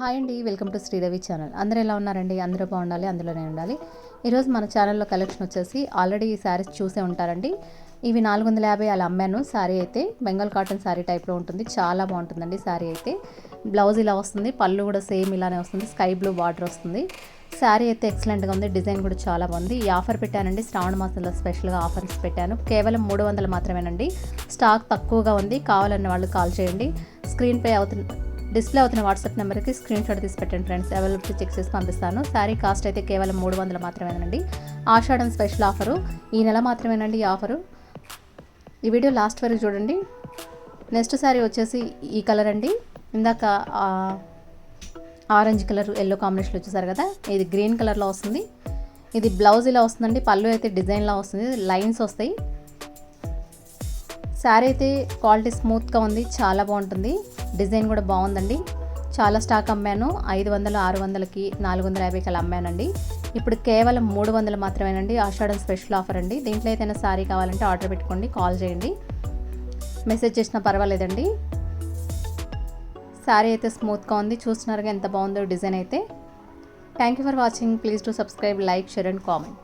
Hi అండి welcome to Sridevi channel. అందరూ ఎలా ఉన్నారండి? అందరూ బాగుండాలి అందులోనే ఉండాలి. ఈరోజు మన ఛానల్లో కలెక్షన్ వచ్చేసి ఆల్రెడీ ఈ శారీస్ చూసే ఉంటారండి. ఇవి నాలుగు వందల యాభై అలా అమ్మాను. శారీ అయితే బెంగాల్ కాటన్ శారీ టైప్లో ఉంటుంది. చాలా బాగుంటుందండి శారీ అయితే. బ్లౌజ్ ఇలా వస్తుంది పళ్ళు కూడా సేమ్ ఇలానే వస్తుంది. స్కై బ్లూ బార్డర్ వస్తుంది. శారీ అయితే ఎక్సలెంట్గా ఉంది డిజైన్ కూడా చాలా బాగుంది. ఈ ఆఫర్ పెట్టానండి శ్రావణ మాసంలో స్పెషల్గా ఆఫర్స్ పెట్టాను. కేవలం మూడు వందలు మాత్రమేనండి. స్టాక్ తక్కువగా ఉంది. కావాలన్న వాళ్ళు కాల్ చేయండి. స్క్రీన్పై అవుతున్న డిస్ప్లే అవుతున్న వాట్సాప్ నెంబర్కి స్క్రీన్ షాట్ తీసి పెట్టండి ఫ్రెండ్స్. అవైలబిలిటీ చెక్ చేసి పంపిస్తాను. శారీ కాస్ట్ అయితే కేవలం మూడు వందలు మాత్రమేనండి. ఆషాఢం స్పెషల్ ఆఫరు. ఈ నెల మాత్రమేనండి ఈ ఆఫరు. ఈ వీడియో లాస్ట్ వరకు చూడండి. నెక్స్ట్ శారీ వచ్చేసి ఈ కలర్ అండి. ఇందాక ఆరెంజ్ కలర్ ఎల్లో కాంబినేషన్లో వచ్చేసారు కదా. ఇది గ్రీన్ కలర్లో వస్తుంది. ఇది బ్లౌజ్ ఇలా వస్తుందండి. పళ్ళు అయితే డిజైన్లా వస్తుంది. లైన్స్ వస్తాయి. శారీ అయితే క్వాలిటీ స్మూత్గా ఉంది చాలా బాగుంటుంది. డిజైన్ కూడా బాగుందండి. చాలా స్టాక్ అమ్మాను. ఐదు వందలు ఆరు వందలకి నాలుగు వందల యాభైకి అలా అమ్మానండి. ఇప్పుడు కేవలం మూడు వందలు మాత్రమేనండి. ఆషాఢం స్పెషల్ ఆఫర్ అండి. దీంట్లో ఏదైనా శారీ కావాలంటే ఆర్డర్ పెట్టుకోండి కాల్ చేయండి. మెసేజ్ చేసినా పర్వాలేదండి. శారీ అయితే స్మూత్గా ఉంది. చూస్తున్నారుగా ఎంత బాగుందో డిజైన్ అయితే. Thank you for watching please to subscribe like share and comment